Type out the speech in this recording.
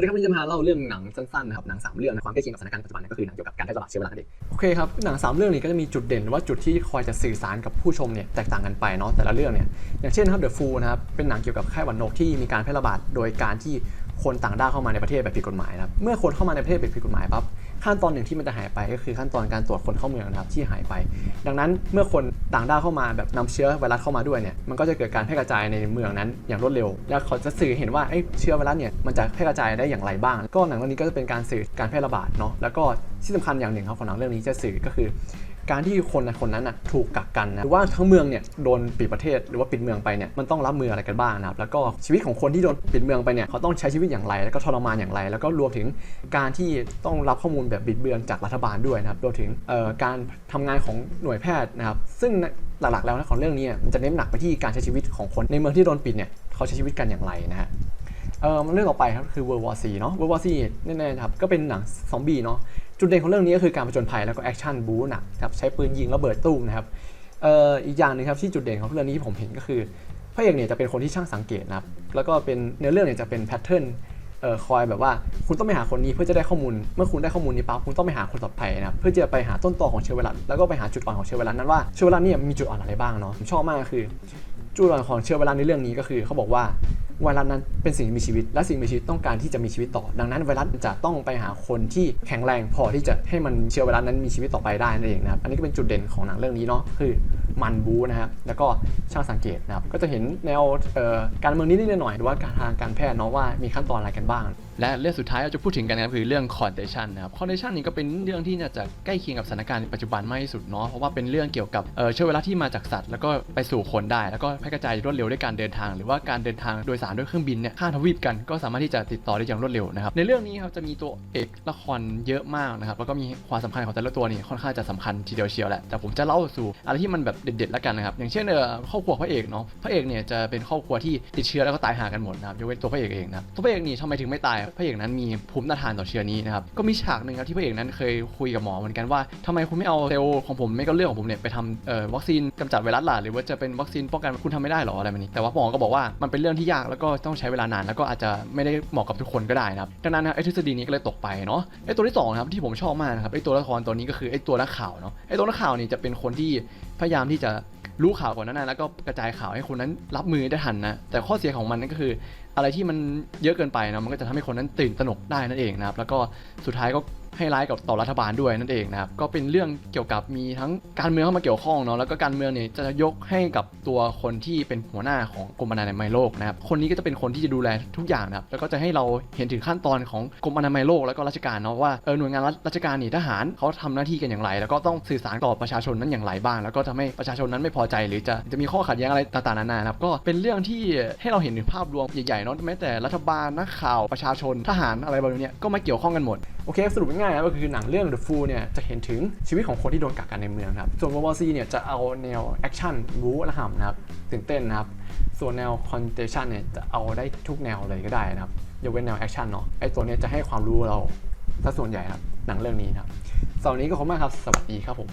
วัสดีครับวันนี้จะมาเล่าเรื่องหนังสั้นๆนะครับหนังสามเรื่องนะความใกล้เคียงกับสถานการณ์ปัจจุบันนะก็คือหนังเกี่ยวกับการแพร่ระบาดเชื้อไวรัสนั่นเองโอเคครับหนังสามเรื่องนี้ก็จะมีจุดเด่นว่าจุดที่คอยจะสื่อสารกับผู้ชมเนี่ยแตกต่างกันไปเนาะแต่ละเรื่องเนี่ยอย่างเช่นครับเดอะฟูลนะครับเป็นหนังเกี่ยวกับไข้หวัดนกที่มีการแพร่ระบาดโดยการที่คนต่างด้าวเข้ามาในประเทศแบบผิดกฎหมายนะครับเมื่อคนเข้ามาในประเทศแบบผิดกฎหมายปั๊บ ขั้นตอนหนึ่งที่มันจะหายไปก็คือขั้นตอนการตรวจคนเข้าเมืองนะครับที่หายไป ดังนั้นเมื่อคนต่างด้าวเข้ามาแบบนำเชื้อไวรัสเข้ามาด้วยเนี่ยมันก็จะเกิดการแพร่กระจายในเมืองนั้นอย่างรวดเร็ว แล้วเขาจะสื่อเห็นว่าเอ้เชื้อไวรัสเนี่ยมันจะแพร่กระจายได้อย่างไรบ้าง ก็หนังเรื่องนี้ก็จะเป็นการสื่อการแพร่ระบาดเนาะแล้วก็ที่สำคัญอย่างหนึ่งครับของหนังเรื่องนี้จะสื่อก็คือการที่คนคนนั้นนะถูกกักกันนะหรือว่าทั้งเมืองเนี่ยโดนปิดประเทศหรือว่าปิดเมืองไปเนี่ยมันต้องรับมืออะไรกันบ้างนะครับแล้วก็ชีวิตของคนที่โดนปิดเมืองไปเนี่ยเขาต้องใช้ชีวิตอย่างไร แล้วก็ทรมานอย่างไร แล้วก็รวมถึงการที่ต้องรับข้อมูลแบบบิดเบือนจากรัฐบาลด้วยนะครับรวมถึงการทำงานของหน่วยแพทย์นะครับซึ่งหลักๆแล้วนะของเรื่องนี้มันจะเน้นหนักไปที่การใช้ชีวิตของคนในเมืองที่โดนปิดเนี่ยเขาใช้ชีวิตกันอย่างไรนะฮะ เออเรื่องต่อไปครับคือ World War C เนาะ World War C แน่ๆครับก็เป็นหนังซอมบี้เนาะจุดเด่นของเรื่องนี้ก็คือการผจญภัยแล้วก็แอคชั่นบู๊หนักครับใช้ปืนยิงระเบิดตู้มนะครับเอ่ออีกอย่างหนึงครับที่จุดเด่นของเรื่องนี้ที่ผมเห็นก็คือพระเอกเนี่ยจะเป็นคนที่ช่างสังเกตนะครับแล้วก็เป็นเนื้อเรื่องเนี่ยจะเป็นแพทเทิร์นเอ่อคอยแบบว่าคุณต้องไปหาคนนี้เพื่อจะได้ข้อมูล เมื่อคุณได้ข้อมูลนี้ปั๊บคุณต้องไปหาคนต่อไปนะครับเพื่อจะไปหาต้นตอของเชื้อไวรัสแล้วก็ไปหาจุดอ่อนของเชื้อไวรัสนั้นว่าเชื้อไวรัสเนี่ยมีจุดอ่อนอะไรบ้างเนาะผมชอบมากคือ จุดอ่อนของเชื้อไวรัสในเรื่องนี้ก็คือเขาบอกว่า ไวรัสนั้นเป็นสิ่งมีชีวิต และสิ่งมีชีวิตต้องการที่จะมีชีวิตต่อ ดังนั้นไวรัสจะต้องไปหาคนที่แข็งแรงพอที่จะให้มันเชื้อไวรัสนั้นมีชีวิตต่อไปได้นั่นเองนะครับอันนี้ก็เป็นจุดเด่นของหนังเรื่องนี้เนาะคือ มันบูนะครับ แล้วก็ช่างสังเกตนะครับ ก็จะเห็นแนวการเมืองนิดๆหน่อยหรือว่าการทางการแพทย์เนาะว่ามีขั้นตอนอะไรกันบ้าง และเรื่องสุดท้ายเราจะพูดถึงกันนะครับคือเรื่อง contagion นะครับ contagion นี่ก็เป็นเรื่องที่น่าจะใกล้เคียงกับสถานการณ์ปัจจุบันมากที่สุดเนาะ เพราะว่าเป็นเรื่องเกี่ยวกับเอ่อเชื้อไวรัสที่มาจากสัตว์ แล้วก็ไปสู่คนได้ แล้วก็แพร่กระจายรวดเร็วด้วยการเดินทาง หรือว่าการเดินทางโดยสารด้วยเครื่องบินเนี่ยข้ามทวีปกันก็สามารถที่จะติดต่อได้อย่างรวดเร็วนะครับ ในเรื่องนี้ครับจะมีตัวเอกละครเยอะมากนะครับ แล้วก็มีความสำคัญของแต่ละตัวนี่ค่อนข้างจะสำคัญทีเดียวเชียวแหละแต่ผมจะเล่าสู่อะไรที่มันแบบเด็ดๆแล้วกันนะครับอย่างเช่นเอ่อครอบครัวพระเอกเนาะพระเอกเนี่ยจะเป็นครอบครัวที่ติดเชื้อแล้วก็ตายหากันหมดนะครับยกเว้นตัวพระเอกเองนะตัวพระเอกนี่ทำไมถึงไม่ตายพระเอกนั้นมีภูมิต้านทานต่อเชื้อนี้นะครับก็มีฉากหนึ่งครับที่พระเอกนั้นเคยคุยกับหมอเหมือนกันว่าทำไมคุณไม่เอาเซลล์ของผมไม่ก็เลือดของผมเนี่ยไปทำเอ่อวัคซีนกำจัดไวรัสหล่ะหรือว่าจะเป็นวัคซีนป้องกันคุณทำไม่ได้หรออะไรแบบนี้แต่ว่าหมอก็บอกว่ามันเป็นเรื่องที่ยากแล้วก็ต้องใช้เวลานานแล้วก็อาจจะไม่ได้เหมาะกับทุกคนก็ได้นะครับดังนั้นไอ้ทฤษฎีนี้ก็เลยตกไปเนาะไอ้ตัวที่สองนะครับที่ผมชอบมากนะครับไอ้ตัวละครตัวนี้ก็คือไอ้ตัวนักข่าวเนาะไอ้ตัวนักข่าวนี่จะเป็นคนที่ พยายามที่จะรู้ข่าวก่อนนานั้นแล้วก็กระจายข่าวให้คนนั้นรับมือได้ทันนะแต่ข้อเสียของมันนั่นก็คือ อะไรที่มันเยอะเกินไปนะมันก็จะทำให้คนนั้นตื่นตระหนกได้นั่นเองนะครับแล้วก็สุดท้ายก็ ให้ร้ายกับต่อรัฐบาลด้วยนั่นเองนะครับก็เป็นเรื่องเกี่ยวกับมีทั้งการเมืองเข้ามาเกี่ยวข้องเนาะแล้วก็การเมืองเนี่ยจะยกให้กับตัวคนที่เป็นหัวหน้าของกรมอนามัยโลกนะครับคนนี้ก็จะเป็นคนที่จะดูแลทุกอย่างนะครับแล้วก็จะให้เราเห็นถึงขั้นตอนของกรมอนามัยโลกแล้วก็ราชการเนาะว่าเออหน่วยงานรัฐราชการนี่ทหารเขาทำหน้าที่กันอย่างไร แล้วก็ต้องสื่อสารต่อประชาชนนั้นอย่างไรบ้าง แล้วก็ทำให้ประชาชนนั้นไม่พอใจ หรือจะจะมีข้อขัดแย้งอะไรต่างๆนานานะครับก็เป็นเรื่องที่ให้เราเห็นถึงภาพรวมใหญ่ๆเนาะแม้แต่รัฐบาลนักข่าวประชาชนทหารอะไรแบบนี้ก็มาเกี่ยวข้องกันหมดโอเคสรุปง่ายๆนะก็คือหนังเรื่อง The Fool เนี่ยจะเห็นถึงชีวิตของคนที่โดนกักกันในเมืองครับ ส่วน World War C เนี่ยจะเอาแนวแอคชั่นบู๊ระห่ำนะครับตื่นเต้นนะครับ ส่วนแนวคอนเทนชั่นเนี่ยจะเอาได้ทุกแนวเลยก็ได้นะครับยกเว้นแนวแอคชั่นเนาะไอตัวเนี้ยจะให้ความรู้เราถ้าส่วนใหญ่ครับหนังเรื่องนี้ครับสำหรับวันนี้ก็ขอบคุณมากครับสวัสดีครับผม